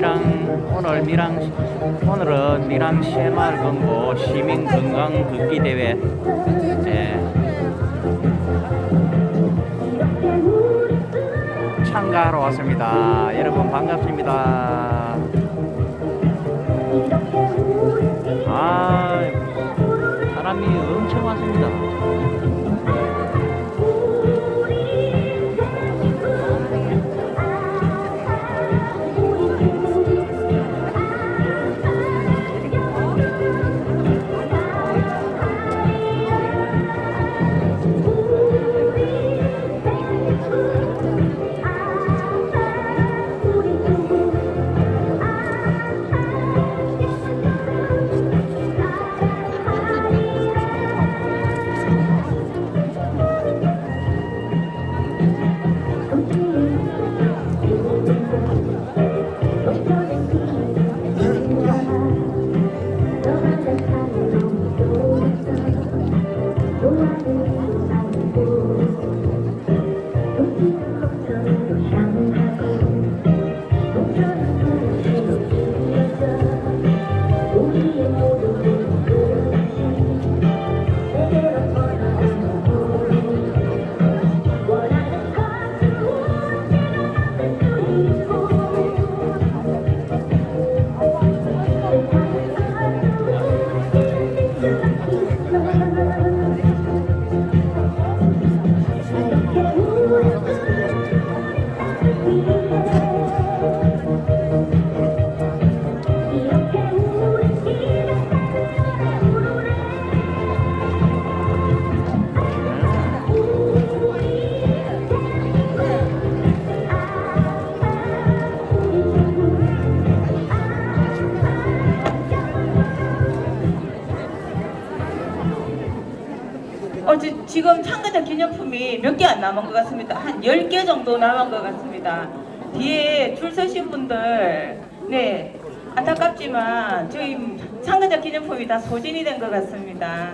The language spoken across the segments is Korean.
미랑 오늘 미랑 오늘은 미랑 새마을 건고 시민 건강 걷기 대회 예, 참가하러 왔습니다. 여러분 반갑습니다. 아 사람이 엄청 왔습니다. 참가자 기념품이 몇 개 안 남은 것 같습니다. 한 10개 정도 남은 것 같습니다. 뒤에 줄 서신 분들, 네, 안타깝지만 저희 참가자 기념품이 다 소진이 된 것 같습니다.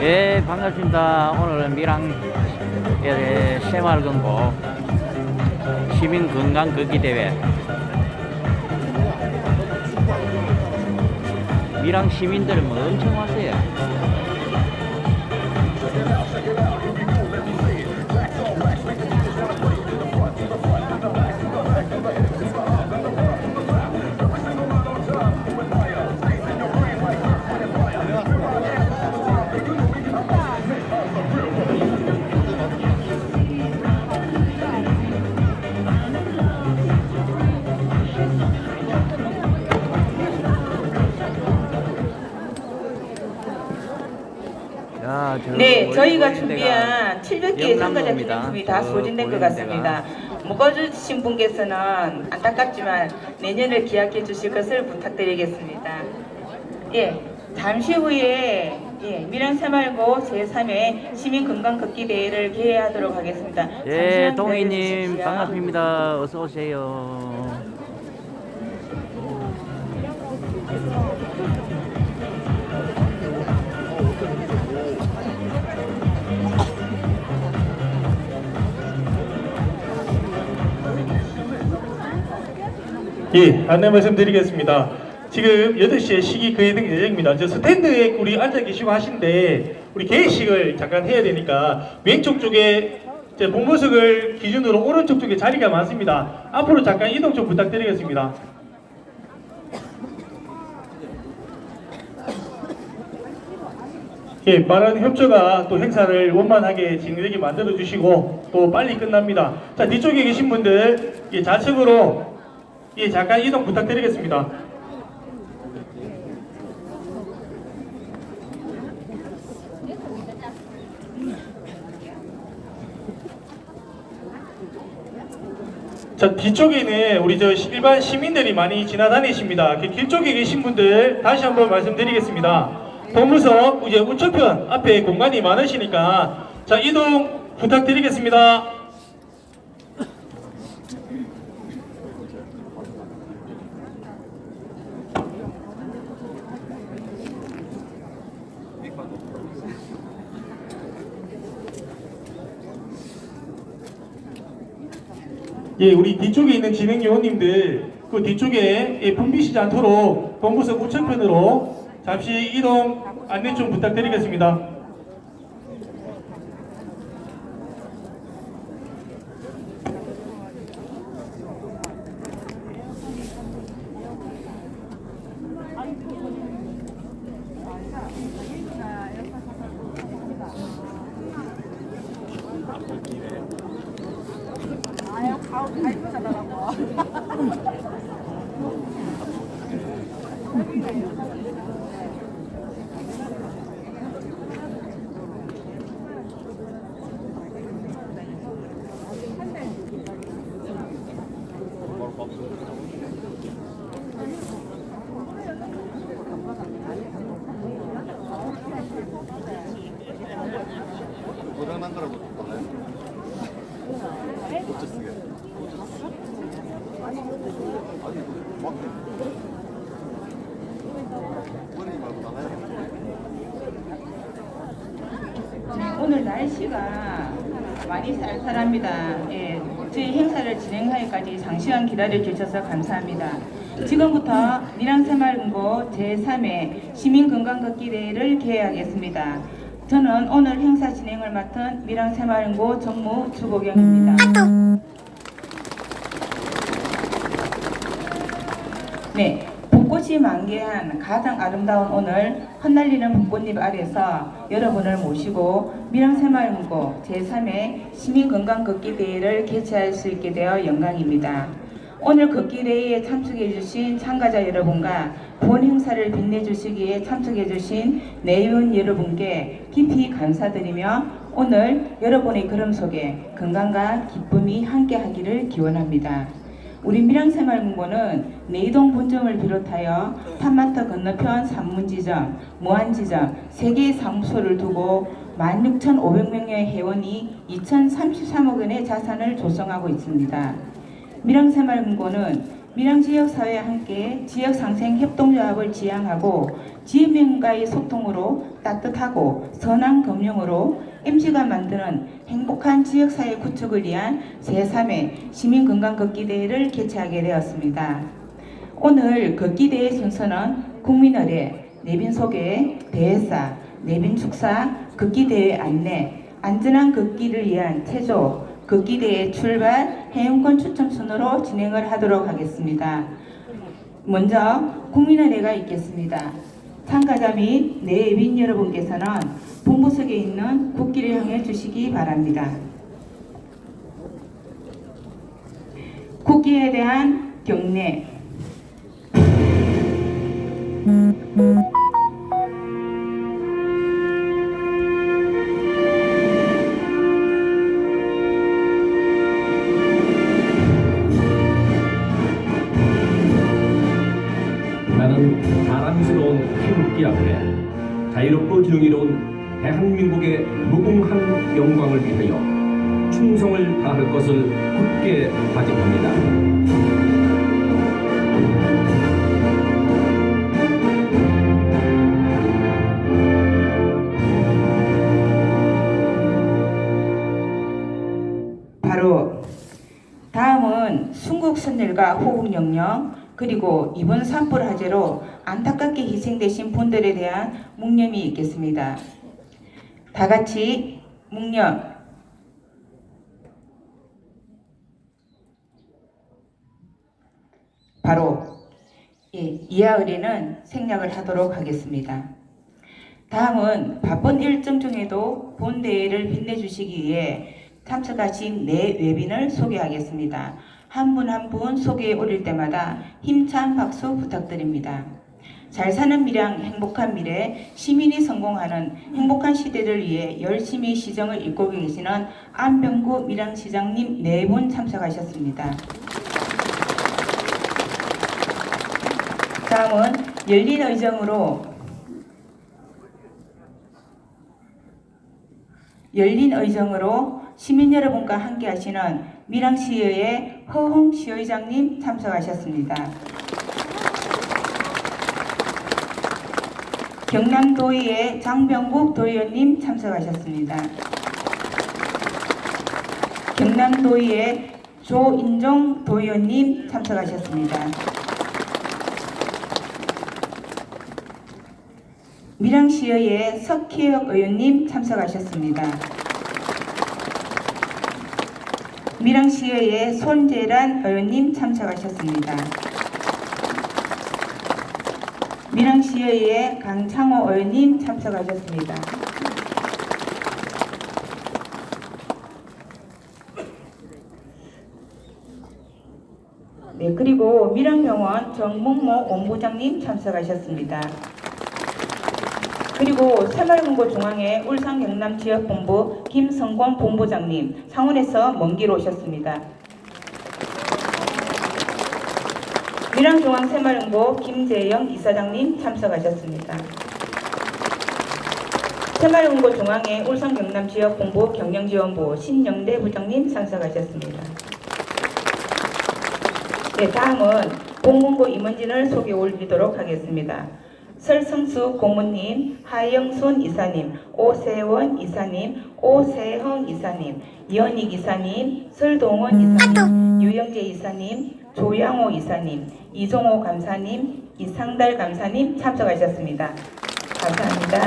예, 반갑습니다. 오늘은 미랑 예, 새마을 건고 시민 건강 걷기 대회 미랑 시민들은 뭐 엄청 왔어요. 야, 저 네, 저희가 준비한 데가 700개의 참가자 영남로입니다. 기념품이 다저 소진된 것 보이는 같습니다. 못 가주신 분께서는 안타깝지만 내년을 기약해 주실 것을 부탁드리겠습니다. 예, 잠시 후에 예, 미랑 새말고 제3회 시민 건강 걷기 대회를 개회하도록 하겠습니다. 예, 동희님. 반갑습니다. 어서 오세요. 예, 안내 말씀드리겠습니다. 지금 8시에 시기 거의등 예정입니다. 저 스탠드에 우리 앉아 계시고 하신데 우리 개회식을 잠깐 해야 되니까 왼쪽 쪽에 이제 본모석을 기준으로 오른쪽 쪽에 자리가 많습니다. 앞으로 잠깐 이동 좀 부탁드리겠습니다. 예, 빠른 협조가 또 행사를 원만하게 진행되게 만들어 주시고 또 빨리 끝납니다. 자, 뒤쪽에 계신 분들 예, 좌측으로 예, 잠깐 이동 부탁드리겠습니다. 자 뒤쪽에는 우리 저 시- 일반 시민들이 많이 지나다니십니다. 그길 쪽에 계신 분들 다시 한번 말씀드리겠습니다. 동무석 이제 우측편 앞에 공간이 많으시니까 자 이동 부탁드리겠습니다. 예, 우리 뒤쪽에 있는 진행 요원님들 그 뒤쪽에 예, 붐비시지 않도록 본부석 우측편으로 잠시 이동 안내 좀 부탁드리겠습니다. 노래 만들어 볼까요? 어째 쓰게? 아니, 막 머리 말고 나가야 오늘 날씨가 쌀쌀합니다. 예, 저희 행사를 진행하기까지 장시간 기다려 주셔서 감사합니다. 지금부터 밀양새마을금고 제3회 시민건강걷기대회를 개회하겠습니다. 저는 오늘 행사 진행을 맡은 밀양새마을금고 정무 주보경입니다. 네, 벚 꽃이 만개한 가장 아름다운 오늘 흩날리는 벚꽃잎 아래서 여러분을 모시고 밀양새마을문고 제3회 시민건강걷기대회를 개최할 수 있게 되어 영광입니다. 오늘 걷기대회에 참석해주신 참가자 여러분과 본 행사를 빛내주시기에 참석해주신 내위원 여러분께 깊이 감사드리며 오늘 여러분의 걸음 속에 건강과 기쁨이 함께하기를 기원합니다. 우리 밀양새마을공고는 내이동 본점을 비롯하여 탐마터 건너편 산문지점, 무안지점 세 개의 사무소를 두고 16,500명의 회원이 2,033억 원의 자산을 조성하고 있습니다. 밀양새마을공고는 밀양지역사회와 함께 지역상생 협동조합을 지향하고 지인명과의 소통으로 따뜻하고 선한 금융으로 MC가 만드는 행복한 지역사회 구축을 위한 제3회 시민건강걷기대회를 개최하게 되었습니다. 오늘 걷기대회 순서는 국민의례, 내빈 소개, 대회사, 내빈 축사, 걷기대회 안내, 안전한 걷기를 위한 체조, 걷기대회 출발, 해운권 추첨 순으로 진행을 하도록 하겠습니다. 먼저 국민의례가 있겠습니다. 참가자 및 내빈 여러분께서는 본부석에 있는 국기를 향해 주시기 바랍니다. 국기에 대한 경례. 충성을 다할 것을 굳게 다짐합니다. 다음은 순국 선열과 호국 영령 그리고 이번 산불 화재로 안타깝게 희생되신 분들에 대한 묵념이 있겠습니다. 다 같이 묵념. 바로 예, 이하 의례는 생략을 하도록 하겠습니다. 다음은 바쁜 일정 중에도 본 대회를 빛내주시기 위해 참석하신 네 외빈을 소개하겠습니다. 한 분 한 분 소개해 올릴 때마다 힘찬 박수 부탁드립니다. 잘 사는 미량, 행복한 미래, 시민이 성공하는 행복한 시대를 위해 열심히 시정을 잇고 계시는 안병구 밀양시장님 네 분 참석하셨습니다. 다음은 열린 의정으로 열린 의정으로 시민 여러분과 함께 하시는 밀양시의회 허홍 시의장님 참석하셨습니다. 경남도의회 장병국 도의원님 참석하셨습니다. 경남도의회 조인종 도의원님 참석하셨습니다. 밀양시의회 석희혁 의원님 참석하셨습니다. 밀양시의회 손재란 의원님 참석하셨습니다. 밀양시의회 강창호 의원님 참석하셨습니다. 네, 그리고 밀양병원 정문모 본부장님 참석하셨습니다. 그리고 새마을금고 중앙회 울산 경남 지역본부 김성권 본부장님 창원에서 먼 길 오셨습니다. 밀양중앙 새마을금고 김재영 이사장님 참석하셨습니다. 새마을금고 중앙회 울산 경남 지역본부 경영지원부 신영대 부장님 참석하셨습니다. 네, 다음은 공문고 임원진을 소개 올리도록 하겠습니다. 설성수 고문님, 하영순 이사님, 오세원 이사님, 오세흥 이사님, 이현익 이사님, 설동원 이사님, 유영재 이사님, 조양호 이사님, 이종호 감사님, 이상달 감사님 참석하셨습니다. 감사합니다.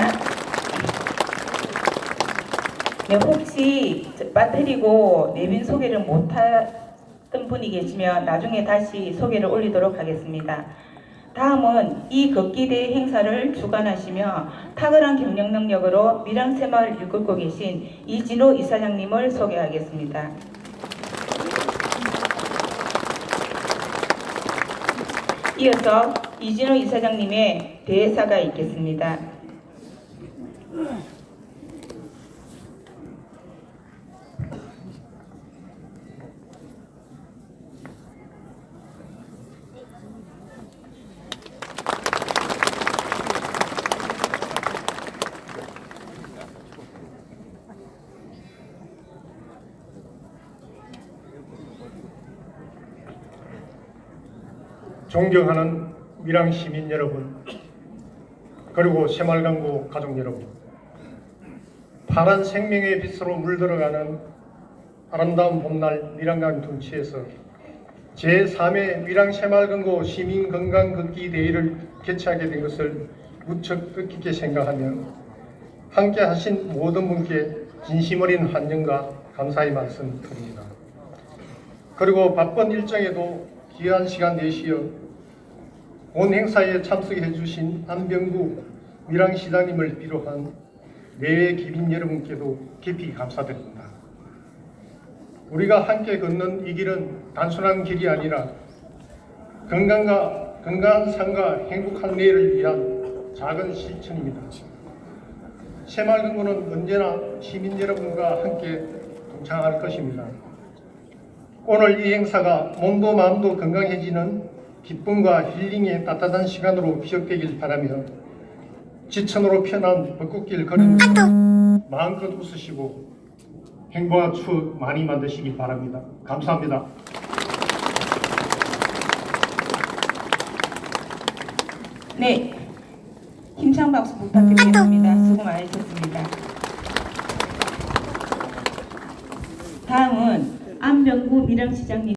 네, 혹시 저 빠뜨리고 내빈 소개를 못했던 분이 계시면 나중에 다시 소개를 올리도록 하겠습니다. 다음은 이 걷기대회 행사를 주관하시며 탁월한 경영 능력으로 밀양새마을 이끌고 계신 이진호 이사장님을 소개하겠습니다. 이어서 이진호 이사장님의 대사가 있겠습니다. 존경하는 밀양 시민 여러분, 그리고 새말강구 가족 여러분, 파란 생명의 빛으로 물들어가는 아름다운 봄날 밀양강 둔치에서 제3회 밀양 새말강구 시민 건강 걷기 대회를 개최하게 된 것을 무척 뜻깊게 생각하며 함께 하신 모든 분께 진심 어린 환영과 감사의 말씀 드립니다. 그리고 바쁜 일정에도 귀한 시간 내시어 본 행사에 참석해 주신 안병구 밀양시장님을 비롯한 내외 기빈 여러분께도 깊이 감사드립니다. 우리가 함께 걷는 이 길은 단순한 길이 아니라 건강과 건강한 삶과 행복한 내일을 위한 작은 실천입니다. 새마을금고는 언제나 시민 여러분과 함께 동참할 것입니다. 오늘 이 행사가 몸도 마음도 건강해지는 기쁨과 힐링의 따뜻한 시간으로 기억되길 바라며 지천으로 편한 벚꽃길 걸으며 마음껏 웃으시고 행복한 추억 많이 만드시길 바랍니다. 감사합니다. 네, 힘찬 박수 부탁드리겠습니다. 수고 많으셨습니다. 다음은 안병구 밀양시장님.